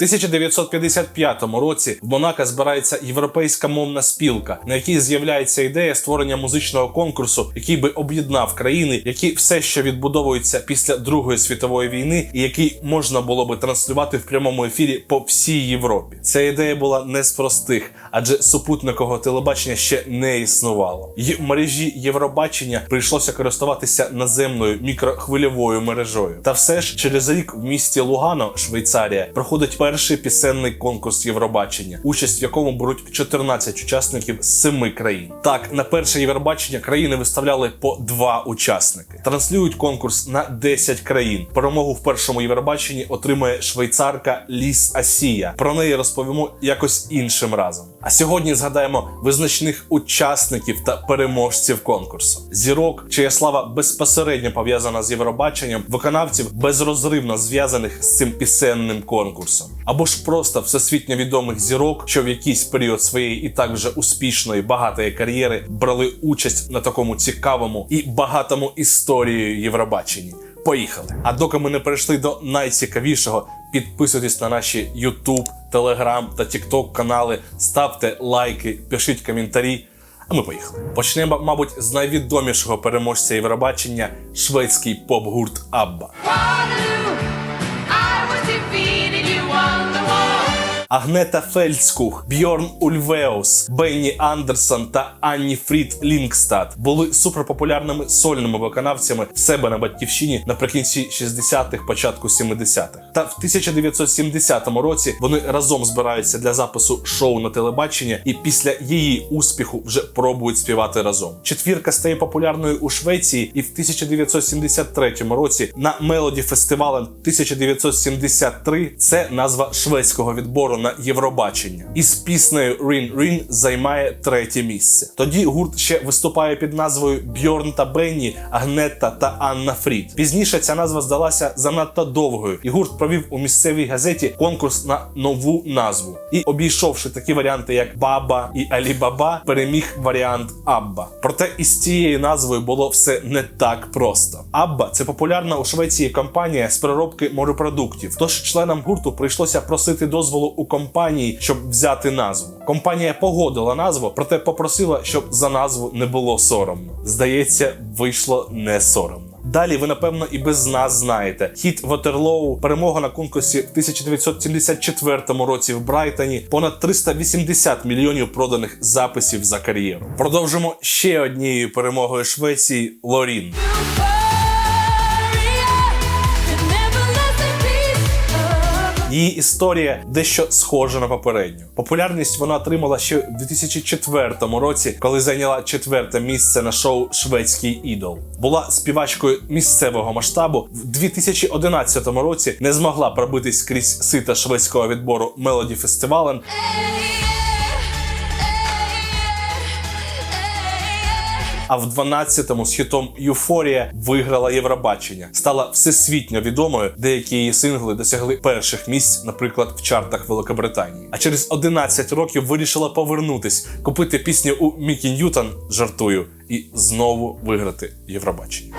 1955 році в Монако збирається європейська мовна спілка, на якій з'являється ідея створення музичного конкурсу, який би об'єднав країни, які все ще відбудовуються після Другої світової війни, і який можна було би транслювати в прямому ефірі по всій Європі. Ця ідея була не з простих, адже супутникового телебачення ще не існувало. І мережі Євробачення прийшлося користуватися наземною мікрохвильовою мережою. Та все ж через рік в місті Лугано, Швейцарія, проходить перший пісенний конкурс Євробачення, участь в якому беруть 14 учасників з 7 країн. Так, на перше Євробачення країни виставляли по два учасники. Транслюють конкурс на 10 країн. Перемогу в першому Євробаченні отримує швейцарка Ліс Асія. Про неї розповімо якось іншим разом. А сьогодні згадаємо визначних учасників та переможців конкурсу. Зірок, чия слава безпосередньо пов'язана з Євробаченням, виконавців безрозривно зв'язаних з цим пісенним конкурсом, або ж просто всесвітньо відомих зірок, що в якийсь період своєї і так вже успішної багатої кар'єри брали участь на такому цікавому і багатому історією Євробаченні. Поїхали! А доки ми не перейшли до найцікавішого, підписуйтесь на наші YouTube, Telegram та тікток канали, ставте лайки, пишіть коментарі. А ми поїхали. Почнемо, мабуть, з найвідомішого переможця Євробачення шведський поп-гурт Абба. Агнета Фельдскух, Бьорн Ульвеус, Бенні Андерсон та Анні Фрід Лінгстад були суперпопулярними сольними виконавцями в себе на батьківщині наприкінці 60-х, початку 70-х. Та в 1970 році вони разом збираються для запису шоу на телебачення, і після її успіху вже пробують співати разом. Четвірка стає популярною у Швеції, і в 1973 році на Мелоді фестивалем 1973 це назва шведського відбору на Євробачення. І з піснею Rin Rin займає третє місце. Тоді гурт ще виступає під назвою Бьорн та Бенні, Агнетта та Анна Фрід. Пізніше ця назва здалася занадто довгою, і гурт провів у місцевій газеті конкурс на нову назву. І обійшовши такі варіанти, як Баба і Алібаба, переміг варіант Абба. Проте із цією назвою було все не так просто. Абба це популярна у Швеції компанія з переробки морепродуктів. Тож членам гурту прийшлося просити дозволу у компанії, щоб взяти назву. Компанія погодила назву, проте попросила, щоб за назву не було соромно. Здається, вийшло не соромно. Далі ви напевно і без нас знаєте. Хіт Ватерлоу, перемога на конкурсі в 1974 році в Брайтоні, понад 380 мільйонів проданих записів за кар'єру. Продовжимо ще однією перемогою Швеції Лорін. Її історія дещо схожа на попередню. Популярність вона отримала ще в 2004 році, коли зайняла четверте місце на шоу Шведський ідол. Була співачкою місцевого масштабу. В 2011 році не змогла пробитись крізь сита шведського відбору Мелоді Фестивален. А в 12-му з хітом Юфорія виграла Євробачення, стала всесвітньо відомою. Деякі її сингли досягли перших місць, наприклад, в чартах Великобританії. А через 11 років вирішила повернутись, купити пісню у Мікі Ньютон, жартую, і знову виграти Євробачення.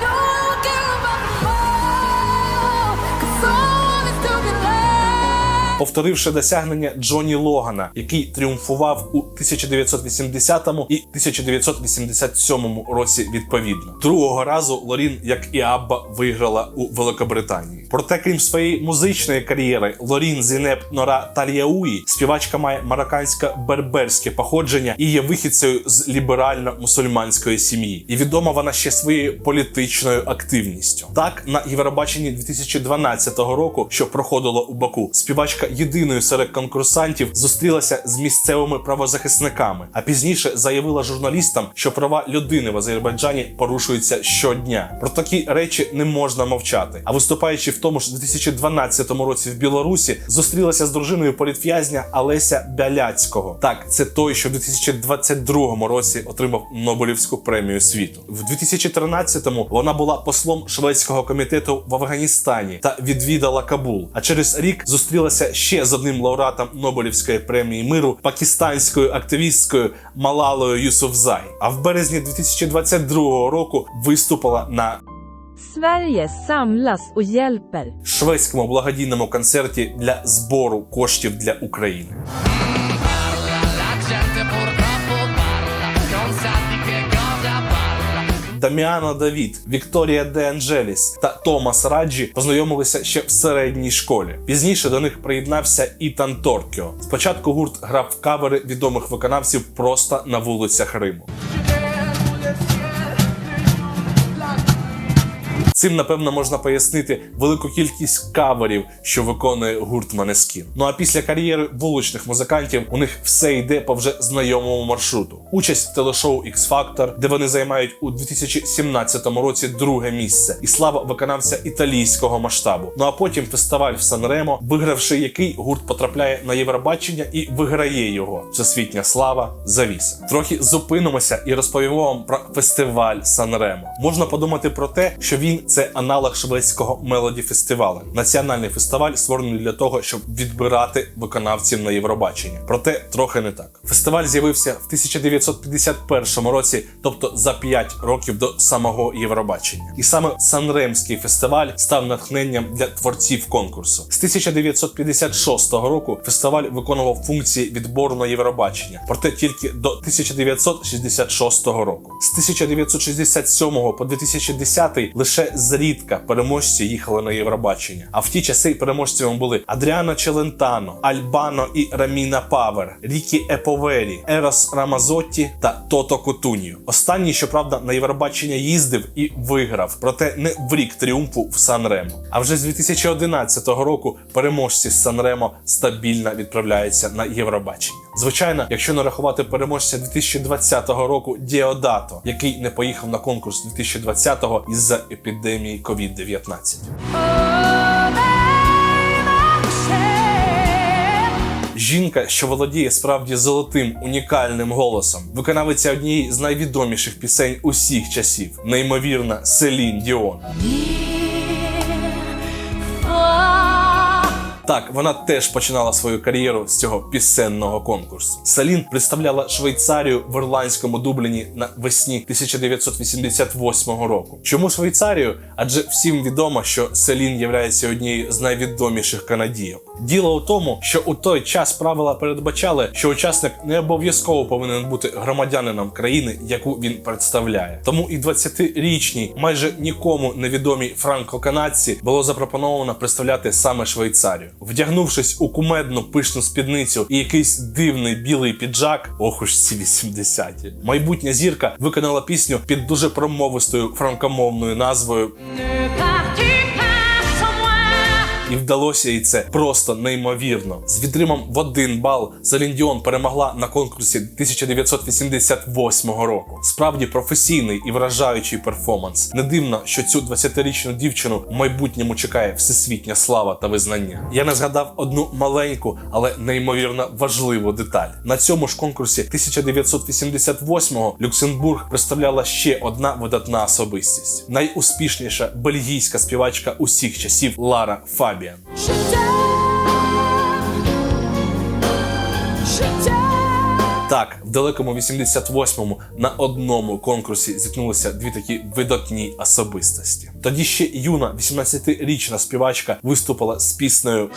Повторивши досягнення Джоні Логана, який тріумфував у 1980 і 1987 році відповідно. Другого разу Лорін, як і Абба, виграла у Великобританії. Проте, крім своєї музичної кар'єри, Лорін Зінеп Нора Тальяуї, співачка має мароккансько-берберське походження і є вихідцею з ліберально-мусульманської сім'ї. І відома вона ще своєю політичною активністю. Так, на Євробаченні 2012 року, що проходило у Баку, співачка єдиною серед конкурсантів зустрілася з місцевими правозахисниками, а пізніше заявила журналістам, що права людини в Азербайджані порушуються щодня. Про такі речі не можна мовчати. А виступаючи в тому ж 2012 році в Білорусі, зустрілася з дружиною політв'язня Алеся Бяляцького. Так, це той, що в 2022 році отримав Нобелівську премію світу. В 2013-му вона була послом шведського комітету в Афганістані та відвідала Кабул. А через рік зустрілася ще з одним лауреатом Нобелівської премії миру пакистанською активісткою Малалою Юсуфзай. А в березні 2022 року виступила на Sverige samlas och hjälper. шведському благодійному концерті для збору коштів для України. Даміано Давід, Вікторія Де Анджеліс та Томас Раджі познайомилися ще в середній школі. Пізніше до них приєднався Ітан Торкіо. Спочатку гурт грав кавери відомих виконавців просто на вулицях Риму. Цим, напевно, можна пояснити велику кількість каверів, що виконує гурт Манескін. Ну а після кар'єри вуличних музикантів у них все йде по вже знайомому маршруту. Участь в телешоу X Factor, де вони займають у 2017 році друге місце, і слава виконавця італійського масштабу. Ну а потім фестиваль в Санремо, вигравши який гурт потрапляє на Євробачення і виграє його. Всесвітня слава завіса. Трохи зупинимося і розповімо вам про фестиваль Санремо. Можна подумати про те, що він це аналог шведського мелоді фестивалю. Національний фестиваль створений для того, щоб відбирати виконавців на Євробачення. Проте трохи не так. Фестиваль з'явився в 1951 році, тобто за 5 років до самого Євробачення. І саме Санремський фестиваль став натхненням для творців конкурсу. З 1956 року фестиваль виконував функції відбору на Євробачення, проте тільки до 1966 року. З 1967 по 2010 лише зрідка переможці їхали на Євробачення. А в ті часи переможцями були Адріано Челентано, Альбано і Раміна Павер, Рікі Еповері, Ерос Рамазотті та Тото Кутуньо. Останній, щоправда, на Євробачення їздив і виграв, проте не в рік тріумфу в Санремо. А вже з 2011 року переможці з Санремо стабільно відправляються на Євробачення. Звичайно, якщо не рахувати переможця 2020 року Діодато, який не поїхав на конкурс 2020-го із-за епідемії COVID-19. Жінка, що володіє справді золотим унікальним голосом, виконавиця однієї з найвідоміших пісень усіх часів, неймовірна Селін Діон. Так, вона теж починала свою кар'єру з цього пісенного конкурсу. Салін представляла Швейцарію в ірландському Дубліні на весні 1988 року. Чому Швейцарію? Адже всім відомо, що Селін є однією з найвідоміших канадійок. Діло у тому, що у той час правила передбачали, що учасник не обов'язково повинен бути громадянином країни, яку він представляє. Тому і 20-річній, майже нікому невідомій франко-канадці було запропоновано представляти саме Швейцарію. Вдягнувшись у кумедну пишну спідницю і якийсь дивний білий піджак, ох уж ці 80-ті, майбутня зірка виконала пісню під дуже промовистою франкомовною назвою і вдалося їй це просто неймовірно. З відримом в один бал Селін Діон перемогла на конкурсі 1988 року. Справді професійний і вражаючий перформанс. Не дивно, що цю 20-річну дівчину в майбутньому чекає всесвітня слава та визнання. Я не згадав одну маленьку, але неймовірно важливу деталь. На цьому ж конкурсі 1988-го Люксембург представляла ще одна видатна особистість: найуспішніша бельгійська співачка усіх часів Лара Фабіан. Так, в далекому 88-му на одному конкурсі зіткнулися дві такі видатні особистості. Тоді ще юна 18-річна співачка виступила з піснею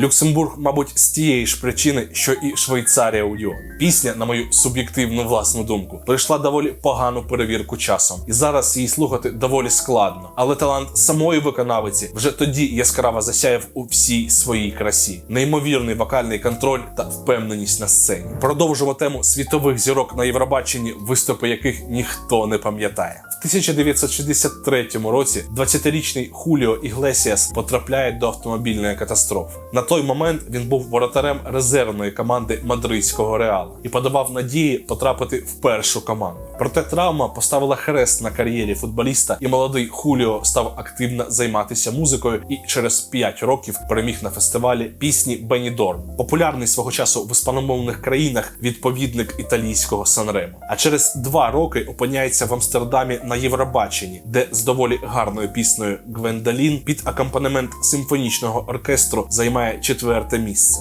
Люксембург, мабуть, з тієї ж причини, що і Швейцарія у Діон. Пісня, на мою суб'єктивну власну думку, пройшла доволі погану перевірку часом, і зараз її слухати доволі складно. Але талант самої виконавиці вже тоді яскраво засяяв у всій своїй красі, неймовірний вокальний контроль та впевненість на сцені. Продовжимо тему світових зірок на Євробаченні, виступи яких ніхто не пам'ятає. В 1963 році 20-річний Хуліо Іглесіас потрапляє до автомобільної катастрофи. На той момент він був воротарем резервної команди мадридського реала і подавав надії потрапити в першу команду. Проте травма поставила хрест на кар'єрі футболіста, і молодий Хуліо став активно займатися музикою і через 5 років переміг на фестивалі пісні Бенідорм, популярний свого часу в іспаномовних країнах відповідник італійського Санремо. А через два роки опиняється в Амстердамі на Євробаченні, де з доволі гарною піснею Гвендалін під акомпанемент симфонічного оркестру займає четверте місце.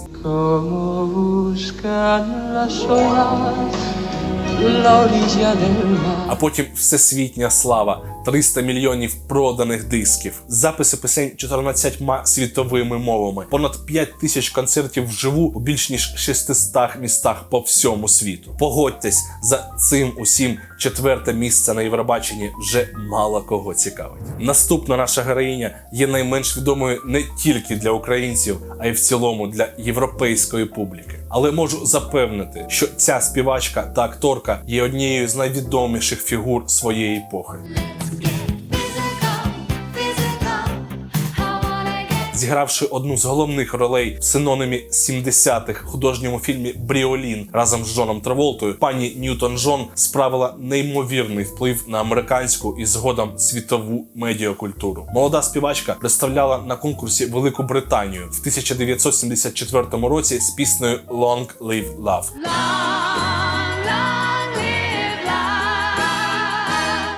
А потім всесвітня слава, 300 мільйонів проданих дисків, записи пісень 14 світовими мовами, понад 5 тисяч концертів вживу у більш ніж 600 містах по всьому світу. Погодьтесь, за цим усім четверте місце на Євробаченні вже мало кого цікавить. Наступна наша героїня є найменш відомою не тільки для українців, а й в цілому для європейської публіки. Але можу запевнити, що ця співачка та акторка є однією з найвідоміших фігур своєї епохи. Зігравши одну з головних ролей в синонімі 70-х художньому фільмі Бріолін разом з Джоном Траволтою, пані Ньютон Джон справила неймовірний вплив на американську і згодом світову медіакультуру. Молода співачка представляла на конкурсі Велику Британію в 1974 році з піснею Long Live Love.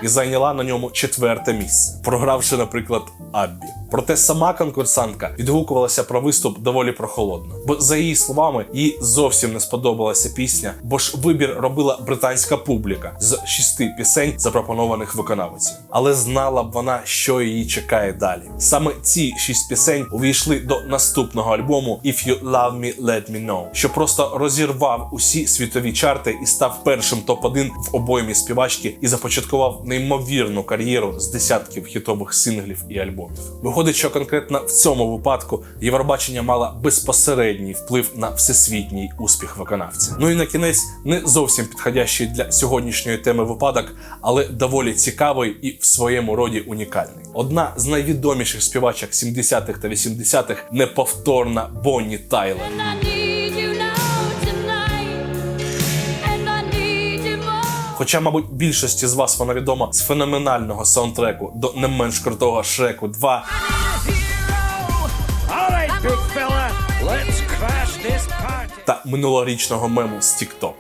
І зайняла на ньому четверте місце, програвши, наприклад, Аббі. Проте сама конкурсантка відгукувалася про виступ доволі прохолодно, бо за її словами, їй зовсім не сподобалася пісня, бо ж вибір робила британська публіка з шести пісень, запропонованих виконавицею. Але знала б вона, що її чекає далі. Саме ці шість пісень увійшли до наступного альбому If You Love Me, Let Me Know, що просто розірвав усі світові чарти і став першим топ-1 в обоймі співачки і започаткував неймовірну кар'єру з десятків хітових синглів і альбомів. Виходить, що конкретно в цьому випадку Євробачення мала безпосередній вплив на всесвітній успіх виконавця. Ну і на кінець не зовсім підходящий для сьогоднішньої теми випадок, але доволі цікавий і в своєму роді унікальний. Одна з найвідоміших співачок 70-х та 80-х неповторна Бонні Тайлер. Хоча, мабуть, більшості з вас вона відома з феноменального саундтреку до не менш крутого Шреку 2 right, let's crash this party. та минулорічного мему з TikTok.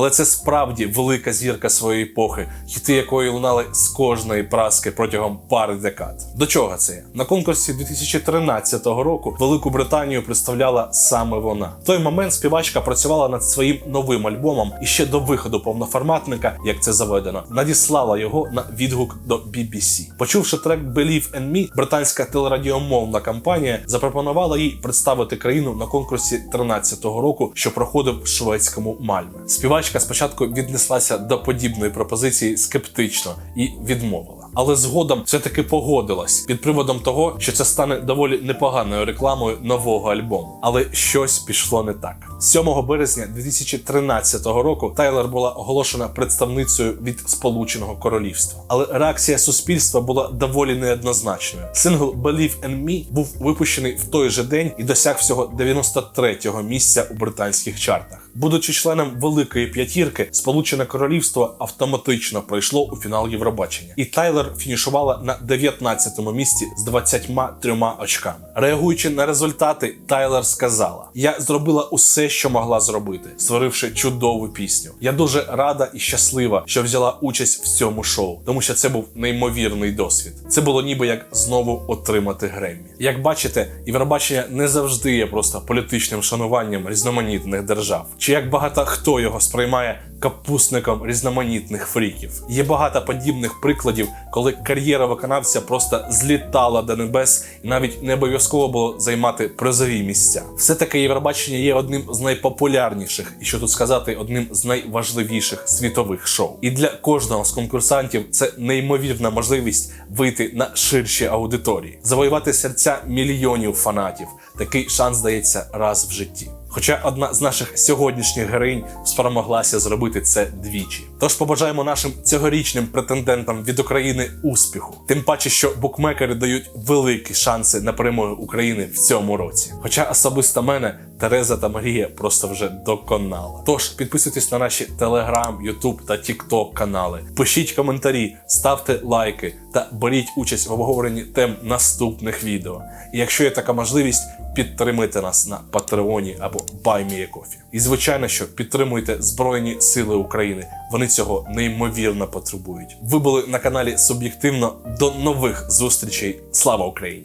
Але це справді велика зірка своєї епохи, хіти якої лунали з кожної праски протягом пари декад. До чого це я? На конкурсі 2013 року Велику Британію представляла саме вона. В той момент співачка працювала над своїм новим альбомом і ще до виходу повноформатника, як це заведено, надіслала його на відгук до BBC. Почувши трек Believe in Me, британська телерадіомовна компанія запропонувала їй представити країну на конкурсі 13-го року, що проходив в шведському Мальме. Співачка спочатку віднеслася до подібної пропозиції скептично і відмовила. Але згодом все-таки погодилась під приводом того, що це стане доволі непоганою рекламою нового альбому. Але щось пішло не так. 7 березня 2013 року Тайлер була оголошена представницею від Сполученого Королівства. Але реакція суспільства була доволі неоднозначною. Сингл Believe in Me був випущений в той же день і досяг всього 93-го місця у британських чартах. Будучи членом великої п'ятірки, Сполучене Королівство автоматично пройшло у фінал Євробачення, і Тайлер фінішувала на 19-му місці з 23 очками. Реагуючи на результати, Тайлер сказала: Я зробила усе, що могла зробити, створивши чудову пісню. Я дуже рада і щаслива, що взяла участь в цьому шоу, тому що це був неймовірний досвід. Це було ніби як знову отримати Греммі. Як бачите, Євробачення не завжди є просто політичним шануванням різноманітних держав, чи як багато хто його сприймає капусником різноманітних фріків. Є багато подібних прикладів, коли кар'єра виконавця просто злітала до небес, і навіть не обов'язково було займати призові місця. Все таки Євробачення є одним з найпопулярніших, і що тут сказати, одним з найважливіших світових шоу. І для кожного з конкурсантів це неймовірна можливість вийти на ширші аудиторії, завоювати серця мільйонів фанатів. Такий шанс дається раз в житті. Хоча одна з наших сьогоднішніх героїнь спромоглася зробити це двічі. Тож побажаємо нашим цьогорічним претендентам від України успіху. Тим паче, що букмекери дають великі шанси на перемогу України в цьому році. Хоча особисто мене Тереза та Марія просто вже доконала. Тож підписуйтесь на наші Телеграм, Ютуб та Тікток канали. Пишіть коментарі, ставте лайки та беріть участь в обговоренні тем наступних відео. І якщо є така можливість, підтримуйте нас на Патреоні або BuyMeACoffee. І звичайно, що підтримуйте Збройні Сили України. Вони цього неймовірно потребують. Ви були на каналі Суб'єктивно. До нових зустрічей. Слава Україні!